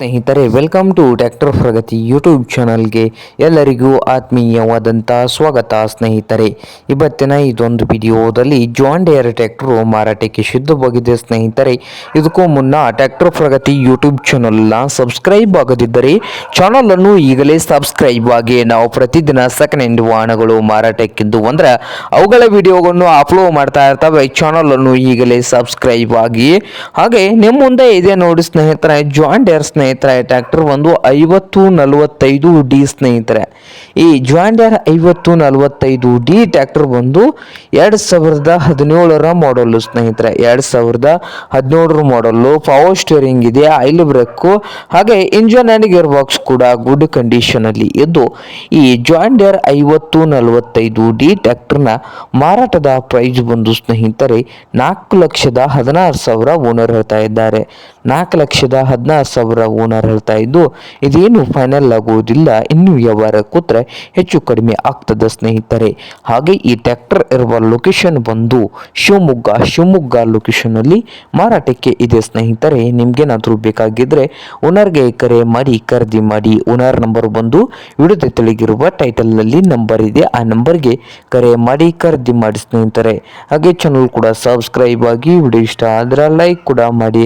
ಸ್ನೇಹಿತರೆ welcome to tractor Pragati YouTube ಚಾನಲ್ಗೆ ಎಲ್ಲರಿಗೂ ಆತ್ಮೀಯವಾದಂಥ ಸ್ವಾಗತ ಸ್ನೇಹಿತರೆ. ಇವತ್ತಿನ ಇದೊಂದು ವಿಡಿಯೋದಲ್ಲಿ ಜಾನ್ ಡೇರ್ ಟ್ಯಾಕ್ಟ್ರು ಮಾರಾಟಕ್ಕೆ ಸಿದ್ಧವಾಗಿದೆ ಸ್ನೇಹಿತರೆ. ಇದಕ್ಕೂ ಮುನ್ನ ಟ್ರ್ಯಾಕ್ಟರ್ ಪ್ರಗತಿ ಯೂಟ್ಯೂಬ್ ಚಾನಲ್ನ ಸಬ್ಸ್ಕ್ರೈಬ್ ಆಗದಿದ್ದರೆ ಚಾನಲನ್ನು ಈಗಲೇ ಸಬ್ಸ್ಕ್ರೈಬ್ ಆಗಿ ನಾವು ಪ್ರತಿದಿನ ಸೆಕೆಂಡ್ ಹ್ಯಾಂಡ್ ವಾಹನಗಳು ಮಾರಾಟಕ್ಕಿದ್ದು ಅಂದ್ರೆ ಅವುಗಳ ವಿಡಿಯೋಗಳನ್ನು ಅಪ್ಲೋಡ್ ಮಾಡ್ತಾ ಇರ್ತವೆ. ಚಾನಲನ್ನು ಈಗಲೇ ಸಬ್ಸ್ಕ್ರೈಬ್ ಆಗಿ. ಹಾಗೆ ನಿಮ್ಮ ಮುಂದೆ ಇದೆ ನೋಡಿ ಸ್ನೇಹಿತರೆ ಜಾನ್ ಡೇರ್ ಸ್ನೇಹಿತರೆ. ಟ್ರ್ಯಾಕ್ಟರ್ ಒಂದು ಐವತ್ತು ನಲವತ್ತೈದು ಡಿ ಸ್ನೇಹಿತರೆ. ಈ ಜಾನ್ ಡೇರ್ ಐವತ್ತು ನಲವತ್ತೈದು ಡಿ ಟ್ರ್ಯಾಕ್ಟರ್ ಬಂದು ಎರಡು ಸಾವಿರದ ಹದಿನೇಳರ ಮಾಡಲ್ಲು ಸ್ನೇಹಿತರೆ. ಎರಡು ಸಾವಿರದ ಹದಿನೇಳರ ಮಾಡಲ್ಲು ಪವರ್ ಸ್ಟೇರಿಂಗ್ ಇದೆ ಐಲ್ ಬ್ರೇಕು ಹಾಗೆ ಇಂಜನ್ ಆ್ಯಂಡ್ ಗೇರ್ ಬಾಕ್ಸ್ ಕೂಡ ಗುಡ್ ಕಂಡೀಷನಲ್ಲಿ ಇದ್ದು, ಈ ಜಾನ್ ಡೇರ್ ಐವತ್ತು ನಲವತ್ತೈದು ಡಿ ಟ್ರ್ಯಾಕ್ಟರ್ನ ಮಾರಾಟದ ಪ್ರೈಸ್ ಬಂದು ಸ್ನೇಹಿತರೆ, ನಾಲ್ಕು ಲಕ್ಷದ ಹದಿನಾರು ಸಾವಿರ ಓನರ್ ಹೇಳ್ತಾ ಇದ್ದಾರೆ. ನಾಲ್ಕು ಲಕ್ಷದ ಹದಿನಾರು ಸಾವಿರ ಓನರ್ ಹೇಳ್ತಾ ಇದ್ದು, ಇದೇನು ಫೈನಲ್ ಆಗುವುದಿಲ್ಲ, ಇನ್ನು ವ್ಯವಹಾರ ಕೂತ್ರೆ ಹೆಚ್ಚು ಕಡಿಮೆ ಆಗ್ತದೆ ಸ್ನೇಹಿತರೆ. ಹಾಗೆ ಈ ಟ್ರ್ಯಾಕ್ಟರ್ ಇರುವ ಲೊಕೇಶನ್ ಬಂದು ಶಿವಮೊಗ್ಗ ಶಿವಮೊಗ್ಗ ಲೊಕೇಶನಲ್ಲಿ ಮಾರಾಟಕ್ಕೆ ಇದೆ ಸ್ನೇಹಿತರೆ. ನಿಮ್ಗೇನಾದರೂ ಬೇಕಾಗಿದ್ರೆ ಓನರ್ಗೆ ಕರೆ ಮಾಡಿ, ಖರೀದಿ ಮಾಡಿ, ಓನರ್ ನಂಬರ್ ಬಂದು ವಿಡಿಯೋದ ತೆಳಗಿರುವ ಟೈಟಲ್ನಲ್ಲಿ ನಂಬರ್ ಇದೆ. ಆ ನಂಬರ್ಗೆ ಕರೆ ಮಾಡಿ, ಖರೀದಿ ಮಾಡಿ ಸ್ನೇಹಿತರೆ. ಹಾಗೆ ಚಾನಲ್ ಕೂಡ ಸಬ್ಸ್ಕ್ರೈಬ್ ಆಗಿ, ವಿಡಿಯೋ ಇಷ್ಟ ಆದರೆ ಲೈಕ್ ಕೂಡ ಮಾಡಿ.